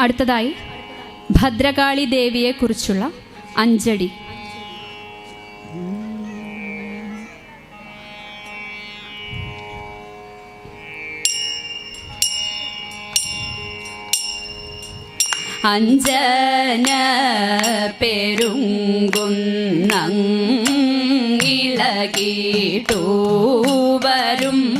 അടുത്തതായി ഭദ്രകാളി ദേവിയെക്കുറിച്ചുള്ള അഞ്ചടി അഞ്ജന പെരുങ്കുന്നങ്ങിളകിട്ടു വരും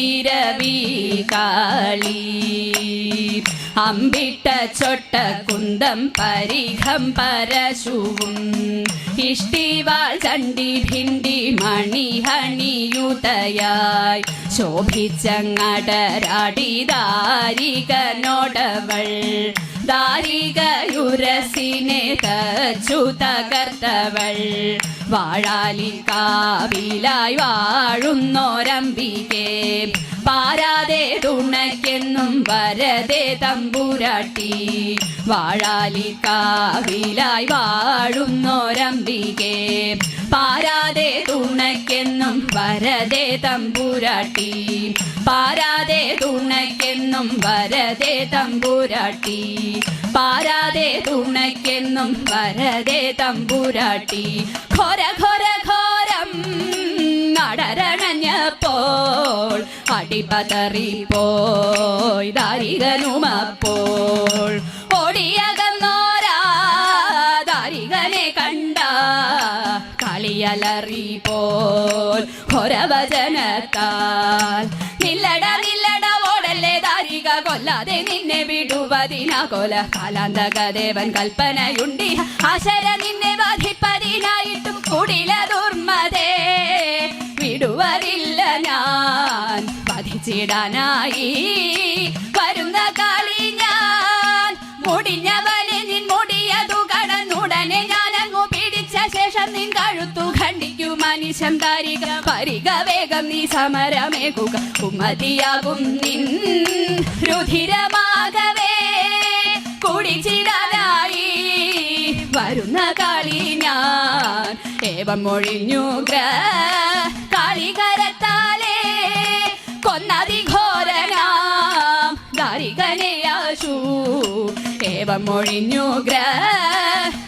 കാളി. അമ്പിട്ട ചൊട്ട കുന്തം പരിഘം പരശുവും. ഇഷ്ടിവാൾ ചണ്ടി ഭിണ്ടി മണിഹണിയുതയായി ശോഭിച്ചങ്ങടരാടി ദാരികനോടവൾ ദാരികയുരസിനെ തച്ചു തകർത്തവൾ. വാഴാലി കാവിലായി വാഴുന്നോരമ്പികെ പാരാതെ തുണയ്ക്കെന്നും വരതെ തമ്പുരാട്ടി. വാഴാലി കാവിലായി വാഴുന്നോരമ്പികെ പാരാതെ തുണയ്ക്കെന്നും വരതെ തമ്പുരാട്ടി. പാരാതെ തുണയ്ക്കെന്നും വരതെ തമ്പുരാട്ടി. പാരാതെ തുണയ്ക്കെന്നും വരതെ തമ്പുരാട്ടി. ഘോര ഘോരം അടിപതറിപ്പോയി ദാരികനുമപ്പോൾ. ഓടിയകന്നോരാ ദാരികനെ കണ്ട കളിയലറി പോൽ ഘോരവചനത്താൽ നില്ലട നില്ലട ഓടല്ലേ ദാരിക കൊല്ലാതെ നിന്നെ വിടുവതിന കൊല. കാലാന്തകദേവൻ കൽപ്പനയുണ്ടി ആശര നിന്നെ ബാധിപ്പതിനായിട്ടും കുടില ദുർമതേ വധിച്ചിടാനായി വരുന്ന കാലി ഞാൻ മുടിഞ്ഞവനെ നിൻ മുടിയതു കടന്നുടനെ ഞാനങ്ങു പിടിച്ച ശേഷം നിൻ കഴുത്തു ഖണ്ഡിക്കു. മനുഷ്യം താരിക പരിക വേഗം നീ സമരമേകുക. കുമതിയാകും നിൻ രുധിരമാകവേ. കുടിച്ചിടാനായി വരുന്ന കാളി ഞാൻ ഏവം മൊഴിഞ്ഞു ഗ്ര ഏവം മൊഴിഞ്ഞു ഗ്ര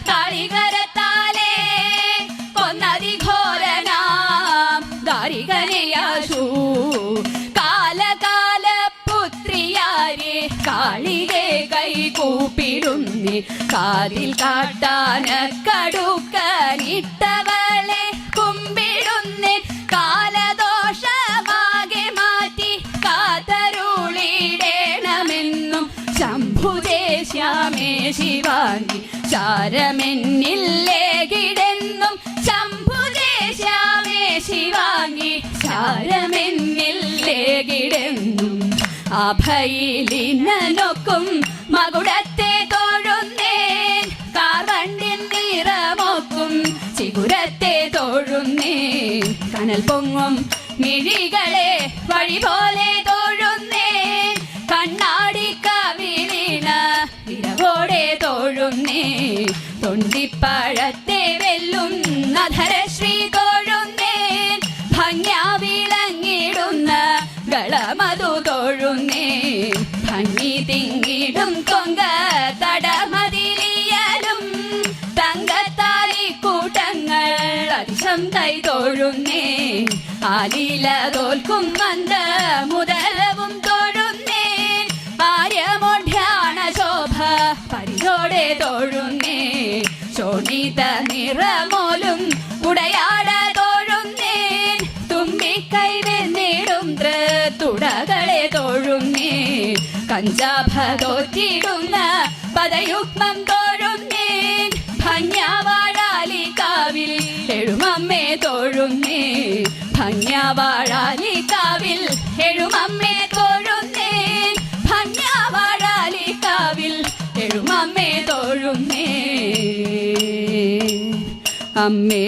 കളികരത്താലേ കൊന്നതി ഘോരനാം ദാരികനെയാശു. കാലകാല പുത്രിയാരെ കാളികെ കൈ കൂപ്പിടുന്നി. കാതിൽ കാട്ടാന കടുക്കനിട്ടവളെ ശിവാങ്കി ചാരമെന്നില്ലേകിടെന്നും ശംഭുദേശാമേ ചാരമെന്നില്ലേ ചാരമെന്നില്ലേകിടെന്നും അഭയിലിനൊക്കും മകുടത്തെ തോഴുന്നേ കാർവണ്ടിൻ നിറമൊക്കും ചിഗുരത്തെ തോഴുന്നേ കനൽ പൊങ്ങും മിഴികളെ വഴി പോലെ നധരശ്രീ തോഴുന്നേൻ ഭംഗ്യാ വിളങ്ങിടുന്ന തിങ്ങിടും തോൽക്കും മന്ദ മുതലവും തോഴുന്നേ ആര്യമോഢ്യാണ ശോഭ പരിചോടെ തോഴുന്നേ നിറമോലും പഞ്ചാഭ തോറ്റിടുന്ന പദയുഗ്മം തോഴുന്നേൻ ഭംഗ്യാവാഴാലി കാവിൽ എഴുമമ്മേ തോഴുന്നേ ഭംഗ്യാവാഴാലി കാവിൽ എഴുമമ്മേ തോഴുന്നേൻ ഭംഗ്യാവാഴാലി കാവിൽ എഴുമമ്മേ തോഴുന്നേ അമ്മേ